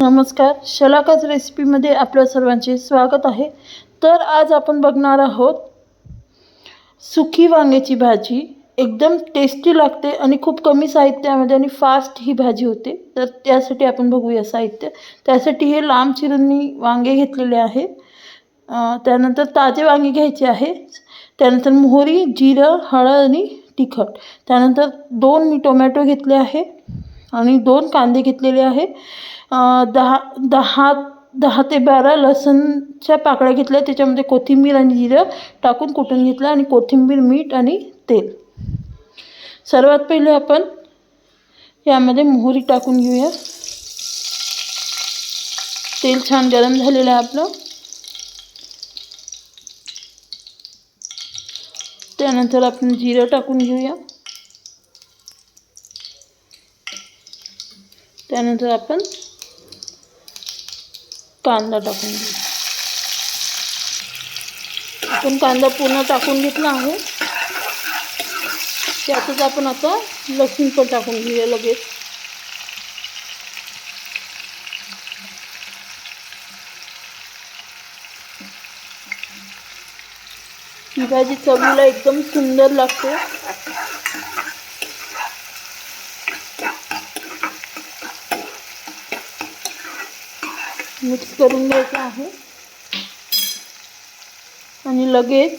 नमस्कार शलाकाच रेसिपीमध्ये आपल्या सर्वांचे स्वागत आहे. तर आज आपण बघणार आहोत सुकी वांग्याची भाजी. एकदम टेस्टी लागते आणि खूप कमी साहित्यामध्ये आणि फास्ट ही भाजी होते. तर त्यासाठी आपण बघूया साहित्य. त्यासाठी हे लांब चिरून मी वांगे घेतलेले आहे त्यानंतर ताजे वांगे घ्यायचे आहे त्यानंतर मोहरी जिरं हळद आणि तिखट. त्यानंतर दोन मी टोमॅटो घेतले आहे आणि दोन कांदे घेतलेले आहे दहा दहा दहा ते बारा लसणच्या पाकळ्या घेतल्या. त्याच्यामध्ये कोथिंबीर आणि जिरं टाकून कुटून घेतलं आणि कोथिंबीर मीठ आणि तेल. सर्वात पहिले आपण यामध्ये मोहरी टाकून घेऊया. तेल छान गरम झालेलं आहे आपलं. त्यानंतर आपण जिरं टाकून घेऊया. त्यानंतर आपण कांदा टाकून घेऊ. आपण कांदा पूर्ण टाकून घेतला आहे. त्यातच आपण आता लसूण पण टाकून घेऊया लगेच. भाजी चवीला एकदम सुंदर लागते. मिक्स करून घ्यायचं आहे. आणि लगेच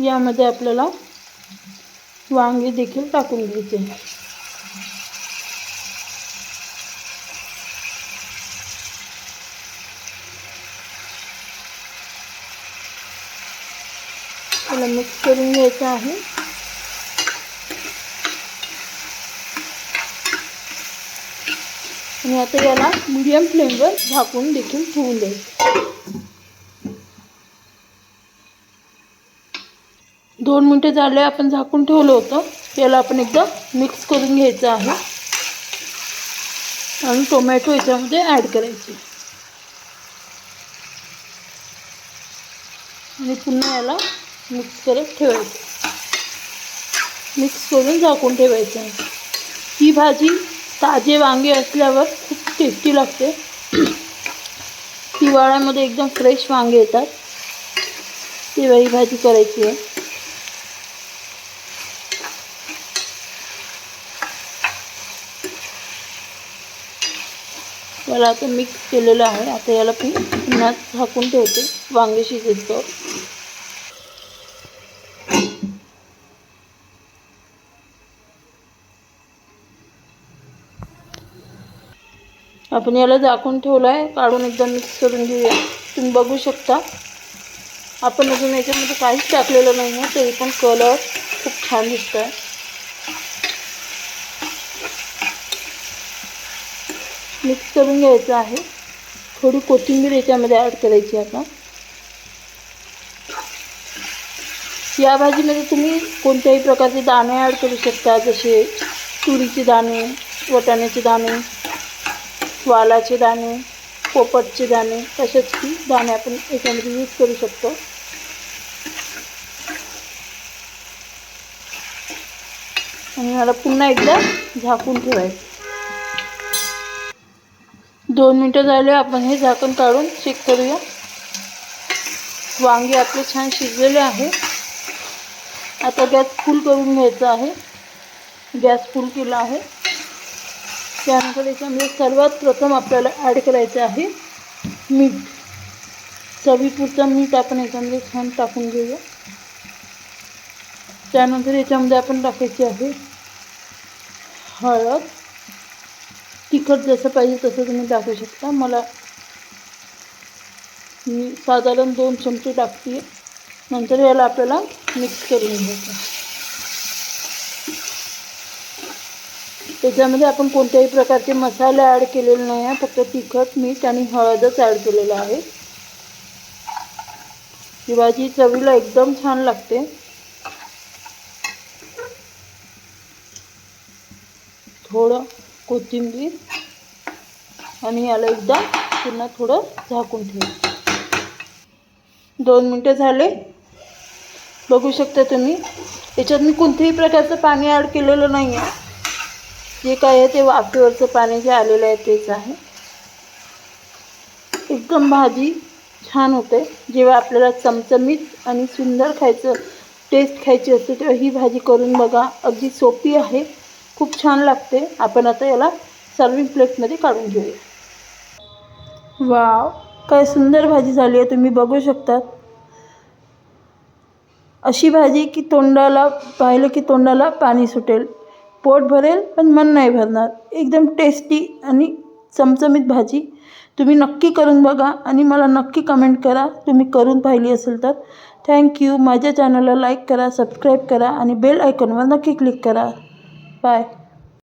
यामध्ये आपल्याला वांगे देखील टाकून घ्यायचे त्याला मिक्स करून घ्यायचं आहे. आणि आता याला मीडियम फ्लेमवर झाकून देखील ठेवून द्यायचं दोन मिनटं झाले आपण झाकून ठेवलं होतं. याला आपण एकदा मिक्स करून घ्यायचं आहे. आणि टोमॅटो याच्यामध्ये ॲड करायचे. आणि पुन्हा याला मिक्स करत ठेवायचं. मिक्स करून झाकून ठेवायचं. आहे ही भाजी ताजे वांगे असल्यावर खूप टेस्टी लागते. हिवाळ्यामध्ये एकदम फ्रेश वांगे येतात. तेव्हा ही भाजी करायची आहे. याला आता मिक्स केलेलं आहे. आता याला मी पुन्हा झाकून ठेवते. वांगे शिजतो. आपण याला झाकून ठेवलं आहे काढून एकदा मिक्स करून घेऊया. तुम्ही बघू शकता. आपण अजून याच्यामध्ये काहीच टाकलेलं नाही आहे तरी पण कलर खूप छान दिसत आहे मिक्स करून घ्यायचं आहे. थोडी कोथिंबीर याच्यामध्ये ॲड करायची आता. या भाजीमध्ये तुम्ही कोणत्याही प्रकारचे दाणे ॲड करू शकता जसे तुरीचे दाणे वटाण्याचे दाणे. वालाचे दाणे पोपटचे दाणे तसेच की दाणे आपण याच्यामध्ये यूज करू शकतो. आणि मला पुन्हा एकदा झाकून ठेवायचं. दोन मिनटं झाले आपण हे झाकण काढून चेक करूया. वांगे आपले छान शिजलेले आहे. आता गॅस फुल करून घ्यायचा आहे. गॅस फुल केला आहे. त्यानंतर याच्यामध्ये सर्वात प्रथम आपल्याला ॲड करायचं आहे मीठ. चवीपुरतं मीठ आपण याच्यामध्ये छान टाकून घेऊया. त्यानंतर याच्यामध्ये आपण टाकायची आहे हळद. तिखट जसं पाहिजे तसं तुम्ही टाकू शकता. मला मी साधारण दोन चमचे टाकते. नंतर याला आपल्याला मिक्स करून घ्यायचं त्याच्यामध्ये आपण कोणत्याही प्रकारचे मसाले ॲड केलेले नाही आहे. फक्त तिखट मीठ आणि हळदच ॲड केलेलं आहे. ही भाजी चवीला एकदम छान लागते. थोडं कोथिंबीर आणि याला एकदा पुन्हा थोडं झाकून ठेव. दोन मिनटं झाले. बघू शकता तुम्ही. याच्यात मी कोणत्याही प्रकारचं पाणी ॲड केलेलं नाही आहे जे काय आहे ते वाफेवरचं पाणी जे आलेलं आहे तेच आहे. एकदम भाजी छान होते. जेव्हा आपल्याला चमचमीत आणि सुंदर खायचं टेस्ट खायची असते तेव्हा ही भाजी करून बघा. अगदी सोपी आहे. खूप छान लागते. आपण आता याला सर्विंग प्लेटमध्ये काढून घेऊया. वाव! काय सुंदर भाजी झाली आहे. तुम्ही बघू शकतात. अशी भाजी की तोंडाला पाहिलं की तोंडाला पाणी सुटेल. पोट भरेल पण मन नाही भरणार. एकदम टेस्टी आणि चमचमीत भाजी. तुम्ही नक्की करून बघा आणि मला नक्की कमेंट करा. तुम्ही करून पाहिली असेल तर. थँक्यू माझ्या चॅनलला लाईक करा सबस्क्राईब करा आणि बेल आयकॉनवर नक्की क्लिक करा. बाय